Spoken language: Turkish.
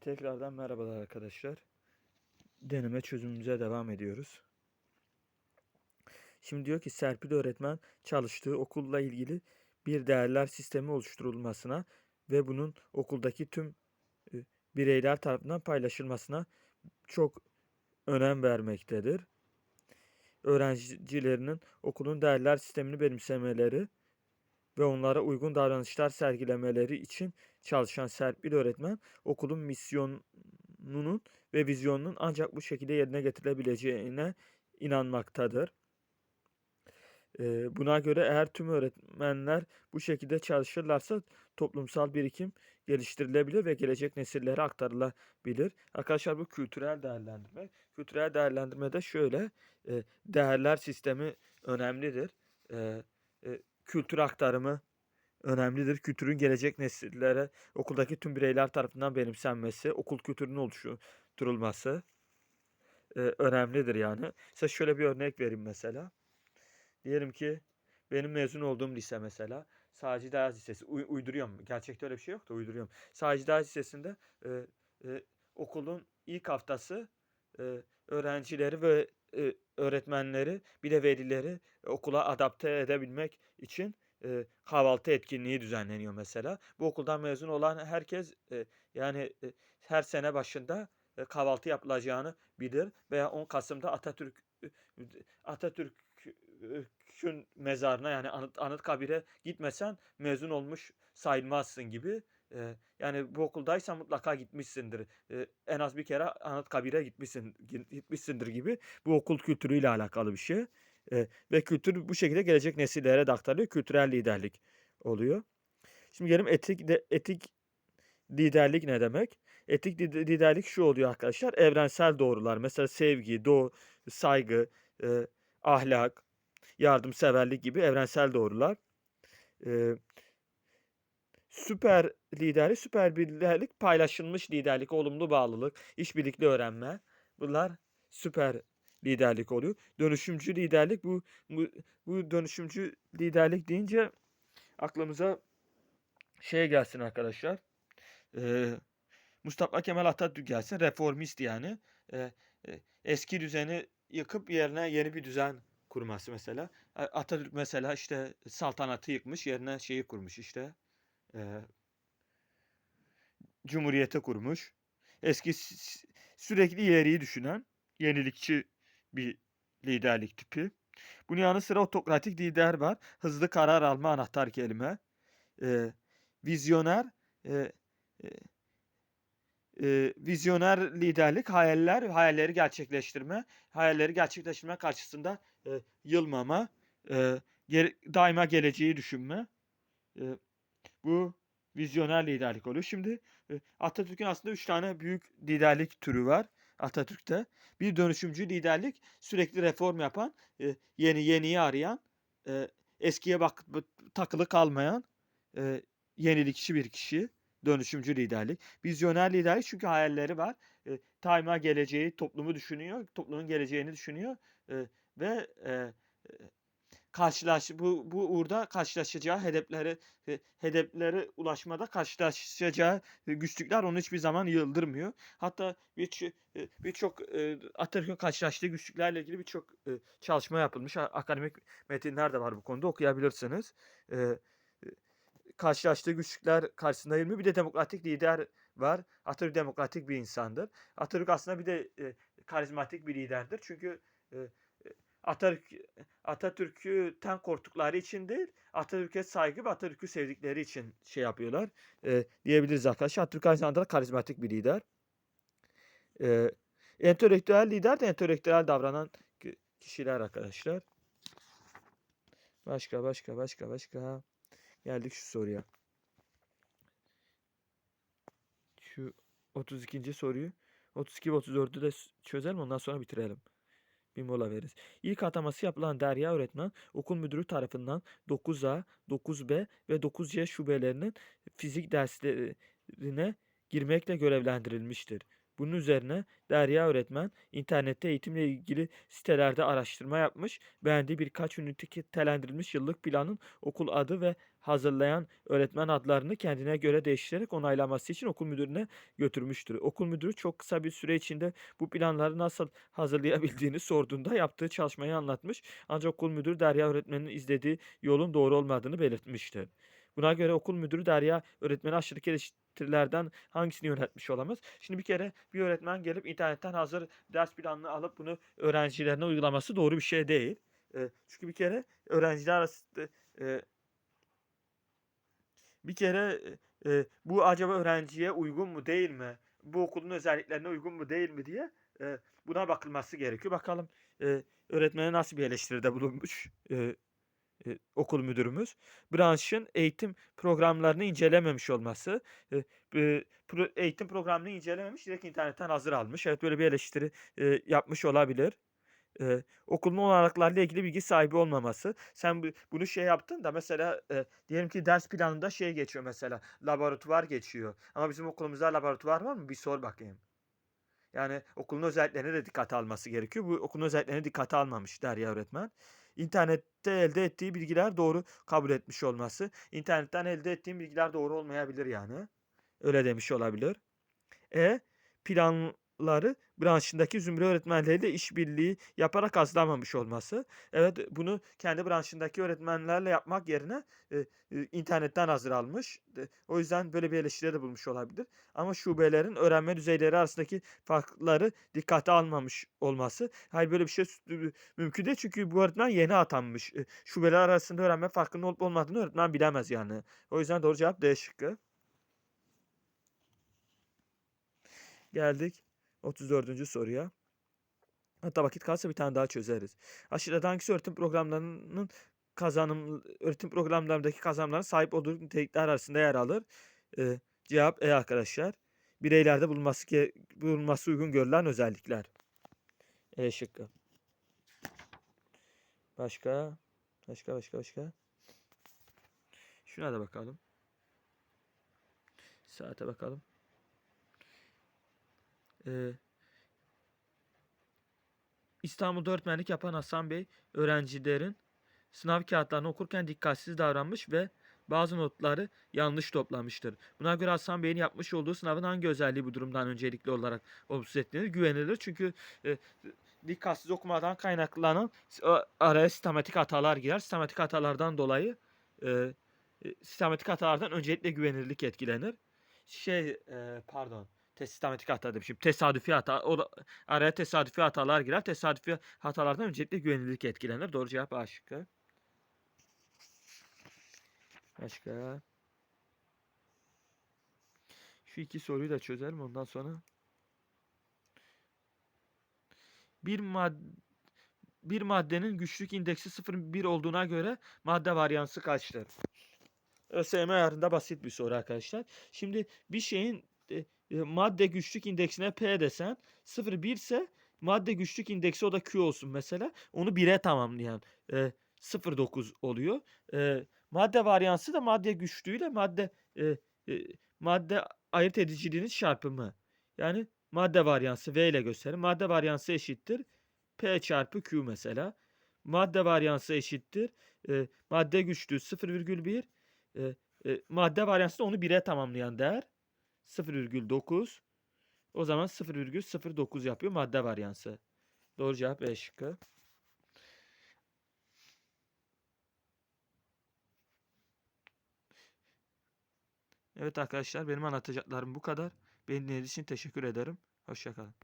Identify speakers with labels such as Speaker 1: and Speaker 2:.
Speaker 1: Tekrardan merhabalar arkadaşlar. Deneme çözümümüze devam ediyoruz. Şimdi diyor ki Serpil öğretmen çalıştığı okulla ilgili bir değerler sistemi oluşturulmasına ve bunun okuldaki tüm e, bireyler tarafından paylaşılmasına çok önem vermektedir. Öğrencilerinin okulun değerler sistemini benimsemeleri ve onlara uygun davranışlar sergilemeleri için çalışan Serpil öğretmen okulun misyonunun ve vizyonunun ancak bu şekilde yerine getirilebileceğine inanmaktadır. Buna göre eğer tüm öğretmenler bu şekilde çalışırlarsa toplumsal birikim geliştirilebilir ve gelecek nesillere aktarılabilir. Arkadaşlar bu kültürel değerlendirme. Kültürel değerlendirmede şöyle değerler sistemi önemlidir. Kültür aktarımı önemlidir. Kültürün gelecek nesillere okuldaki tüm bireyler tarafından benimsenmesi, okul kültürünün oluşturulması e, önemlidir yani. Size şöyle bir örnek vereyim mesela. Diyelim ki benim mezun olduğum lise mesela Sacide Ayaz Lisesi. Uy- uyduruyorum. Gerçekte öyle bir şey yok da uyduruyorum. Sacide Ayaz Lisesi'nde e, e, okulun ilk haftası e, öğrencileri ve e, öğretmenleri bir de velileri okula adapte edebilmek için e, kahvaltı etkinliği düzenleniyor mesela. Bu okuldan mezun olan herkes e, yani e, her sene başında e, kahvaltı yapılacağını bilir veya 10 Kasım'da Atatürk Atatürk'ün mezarına yani anıt Anıtkabir'e gitmesen mezun olmuş sayılmazsın gibi. E, yani bu okuldaysan mutlaka gitmişsindir. E, en az bir kere Anıtkabir'e gitmişsin gitmişsindir gibi. Bu okul kültürüyle alakalı bir şey. E, ve kültür bu şekilde gelecek nesillere de aktarılıyor. Kültürel liderlik oluyor. Şimdi gelelim etik de, etik liderlik ne demek? Etik liderlik şu oluyor arkadaşlar. Evrensel doğrular. Mesela sevgi, doğu, saygı, e, ahlak, yardımseverlik gibi evrensel doğrular. E, süper liderlik, süper liderlik, paylaşılmış liderlik, olumlu bağlılık, işbirlikli öğrenme. Bunlar süper liderlik oluyor. Dönüşümcü liderlik bu bu, bu dönüşümcü liderlik deyince aklımıza şey gelsin arkadaşlar. Ee, Mustafa Kemal Atatürk gelsin. Reformist yani. Ee, eski düzeni yıkıp yerine yeni bir düzen kurması mesela. Atatürk mesela işte saltanatı yıkmış yerine şeyi kurmuş işte. E, Cumhuriyeti kurmuş. Eski sürekli ileriyi düşünen yenilikçi bir liderlik tipi. Bunun yanı sıra otokratik lider var. Hızlı karar alma anahtar kelime. E, vizyoner e, e, e, vizyoner liderlik, hayaller, hayalleri gerçekleştirme, hayalleri gerçekleştirme karşısında e, yılmama, e, geri, daima geleceği düşünme. E, bu vizyoner liderlik oluyor. Şimdi e, Atatürk'ün aslında üç tane büyük liderlik türü var. Atatürk'te. Bir dönüşümcü liderlik, sürekli reform yapan, e, yeni yeniyi arayan, e, eskiye bak takılı kalmayan, e, yenilikçi bir kişi. Dönüşümcü liderlik. Vizyoner liderlik çünkü hayalleri var. E, daima geleceği, toplumu düşünüyor, toplumun geleceğini düşünüyor e, ve e, karşılaş bu bu uğurda karşılaşacağı hedefleri e, hedeflere ulaşmada karşılaşacağı güçlükler onu hiçbir zaman yıldırmıyor. Hatta bir e, birçok e, Atatürk'ün karşılaştığı güçlüklerle ilgili birçok e, çalışma yapılmış. Akademik metinler de var bu konuda okuyabilirsiniz. E, karşılaştığı güçlükler karşısında eğilmiyor. Bir de demokratik lider var. Atatürk demokratik bir insandır. Atatürk aslında bir de e, karizmatik bir liderdir. Çünkü e, Atatürk Atatürk'ten korktukları için değil, Atatürk'e saygı ve Atatürk'ü sevdikleri için şey yapıyorlar. E, diyebiliriz arkadaşlar. Atatürk aynı zamanda karizmatik bir lider. E, entelektüel lider de entelektüel davranan kişiler arkadaşlar. Başka başka başka başka. Geldik şu soruya. Şu 32. soruyu 32 ve 34'ü de çözelim ondan sonra bitirelim. Bir mola veririz. İlk ataması yapılan Derya öğretmen okul müdürü tarafından 9A, 9B ve 9C şubelerinin fizik derslerine girmekle görevlendirilmiştir. Bunun üzerine Derya öğretmen internette eğitimle ilgili sitelerde araştırma yapmış, beğendiği birkaç ünite nitelendirilmiş yıllık planın okul adı ve hazırlayan öğretmen adlarını kendine göre değiştirerek onaylaması için okul müdürüne götürmüştür. Okul müdürü çok kısa bir süre içinde bu planları nasıl hazırlayabildiğini sorduğunda yaptığı çalışmayı anlatmış. Ancak okul müdürü Derya öğretmenin izlediği yolun doğru olmadığını belirtmiştir. Buna göre okul müdürü Derya öğretmeni aşırı eleştirilerden hangisini yönetmiş olamaz? Şimdi bir kere bir öğretmen gelip internetten hazır ders planını alıp bunu öğrencilerine uygulaması doğru bir şey değil. Eee, çünkü bir kere öğrenciler arasında eee bir kere, eee, bu acaba öğrenciye uygun mu değil mi? Bu okulun özelliklerine uygun mu değil mi diye, eee, buna bakılması gerekiyor. Bakalım, eee, öğretmene nasıl bir eleştiride bulunmuş, eee, eee, okul müdürümüz. Branşın eğitim programlarını incelememiş olması, eee, eee, pro eğitim programını incelememiş, direkt internetten hazır almış. Evet, böyle bir eleştiri, eee, yapmış olabilir. Eee, okulun olanaklarla ilgili bilgi sahibi olmaması. Sen bu bunu şey yaptın da mesela, eee, diyelim ki ders planında şey geçiyor mesela, laboratuvar geçiyor ama bizim okulumuzda laboratuvar var mı? Bir sor bakayım. Yani okulun özelliklerine de dikkate alması gerekiyor. Bu okulun özelliklerini dikkate almamış Derya öğretmen. İnternette elde ettiği bilgiler doğru kabul etmiş olması. İnternetten elde ettiğim bilgiler doğru olmayabilir yani. Öyle demiş olabilir. E, planları branşındaki zümre öğretmenleriyle işbirliği yaparak hazırlamamış olması. Evet, bunu kendi branşındaki öğretmenlerle yapmak yerine, eee, eee, internetten hazır almış. De o yüzden böyle bir eleştiride bulunmuş olabilir. Ama şubelerin öğrenme düzeyleri arasındaki farkları dikkate almamış olması. Hayır, böyle bir şey mümkün değil çünkü bu öğretmen yeni atanmış. Eee, şubeler arasında öğrenme farkının olup olmadığını öğretmen bilemez yani. O yüzden doğru cevap D şıkkı. Geldik 34. soruya. Hatta vakit kalırsa bir tane daha çözeriz. Aşağıda hangisi öğretim programlarının kazanım öğretim programlarındaki kazanımların sahip olduğu nitelikler arasında yer alır? Eee, cevap E arkadaşlar. Bireylerde bulunması bulunması uygun görülen özellikler. E şıkkı. Başka? Başka, başka, başka? Şuna da bakalım. Saate bakalım. Eee İstanbul'da öğretmenlik yapan Hasan Bey, öğrencilerin sınav kağıtlarını okurken dikkatsiz davranmış ve bazı notları yanlış toplamıştır. Buna göre Hasan Bey'in yapmış olduğu sınavın hangi özelliği bu durumdan öncelikli olarak olumsuz etkilenir? Güvenilir. Çünkü e, dikkatsiz okumadan kaynaklanan o araya sistematik hatalar girer. Sistematik hatalardan dolayı e, e, sistematik hatalardan öncelikle güvenilirlik etkilenir. Şey, e, pardon. Te sistematik hata demişim. Tesadüfi hata. O da araya tesadüfi hatalar girer. Tesadüfi hatalardan öncelikle güvenilirlik etkilenir. Doğru cevap A şıkkı. Başka? Şu iki soruyu da çözelim ondan sonra. Bir mad bir maddenin güçlük indeksi 0,1 olduğuna göre madde varyansı kaçtır? ÖSYM ayarında basit bir soru arkadaşlar. Şimdi bir şeyin madde güçlük indeksine P desen 0,1 ise madde güçlük indeksi o da Q olsun mesela. Onu 1'e tamamlayan e, 0,9 oluyor. E, madde varyansı da madde güçlüğüyle madde e, e, madde ayırt ediciliğinin çarpımı. Yani madde varyansı V ile gösterin. Madde varyansı eşittir P çarpı Q mesela. Madde varyansı eşittir e, madde güçlüğü 0,1 e, e, madde varyansı da onu 1'e tamamlayan değer 0,9. O zaman 0,09 yapıyor madde varyansı. Doğru cevap E şıkkı. Evet arkadaşlar benim anlatacaklarım bu kadar. Beni dinlediğiniz için teşekkür ederim. Hoşçakalın.